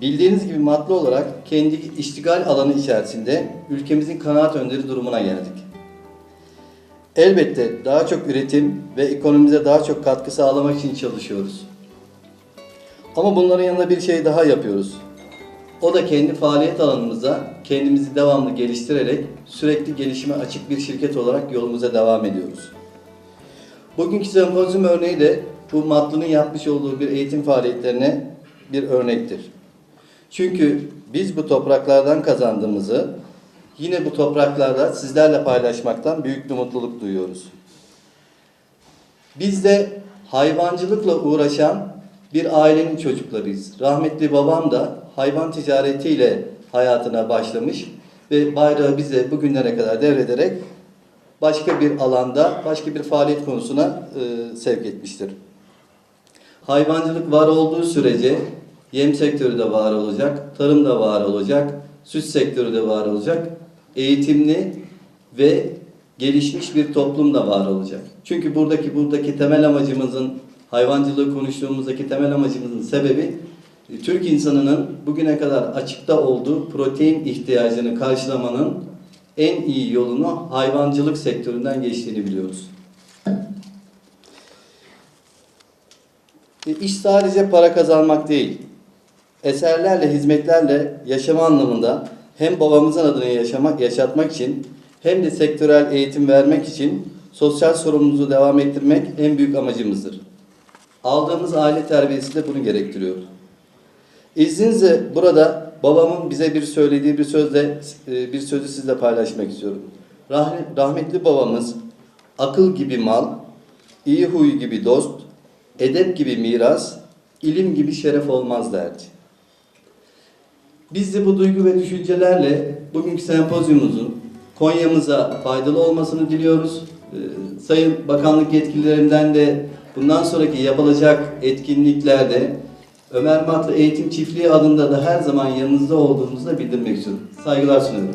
Bildiğiniz gibi madde olarak kendi iştigal alanı içerisinde ülkemizin kanaat önderi durumuna geldik. Elbette daha çok üretim ve ekonomimize daha çok katkı sağlamak için çalışıyoruz. Ama bunların yanında bir şey daha yapıyoruz. O da kendi faaliyet alanımıza kendimizi devamlı geliştirerek sürekli gelişime açık bir şirket olarak yolumuza devam ediyoruz. Bugünkü sempozyum örneği de bu Matlı'nın yapmış olduğu bir eğitim faaliyetlerine bir örnektir. Çünkü biz bu topraklardan kazandığımızı yine bu topraklarda sizlerle paylaşmaktan büyük bir mutluluk duyuyoruz. Biz de hayvancılıkla uğraşan bir ailenin çocuklarıyız. Rahmetli babam da hayvan ticaretiyle hayatına başlamış ve bayrağı bize bugünlere kadar devrederek başka bir alanda, başka bir faaliyet konusuna e, sevk etmiştir. Hayvancılık var olduğu sürece yem sektörü de var olacak, tarım da var olacak, süt sektörü de var olacak, eğitimli ve gelişmiş bir toplum da var olacak. Çünkü buradaki buradaki temel amacımızın hayvancılığı konuştuğumuzdaki temel amacımızın sebebi e, Türk insanının bugüne kadar açıkta olduğu protein ihtiyacını karşılamanın en iyi yolunu hayvancılık sektöründen geçtiğini biliyoruz. E, İş sadece para kazanmak değil. Eserlerle, hizmetlerle yaşama anlamında hem babamızın adını yaşamak, yaşatmak için hem de sektörel eğitim vermek için sosyal sorumluluğumuzu devam ettirmek en büyük amacımızdır. Aldığımız aile terbiyesi de bunu gerektiriyor. İzninizle burada babamın bize bir söylediği bir sözle e, bir sözü sizle paylaşmak istiyorum. Rahmet- Rahmetli babamız akıl gibi mal, iyi huy gibi dost, edep gibi miras, ilim gibi şeref olmaz derdi. Biz de bu duygu ve düşüncelerle bugünkü sempozyumumuzun Konya'mıza faydalı olmasını diliyoruz. Ee, Sayın Bakanlık yetkililerinden de bundan sonraki yapılacak etkinliklerde Ömer Matlı Eğitim Çiftliği adında da her zaman yanınızda olduğumuzu da bildirmek istiyorum. Saygılar sunuyorum.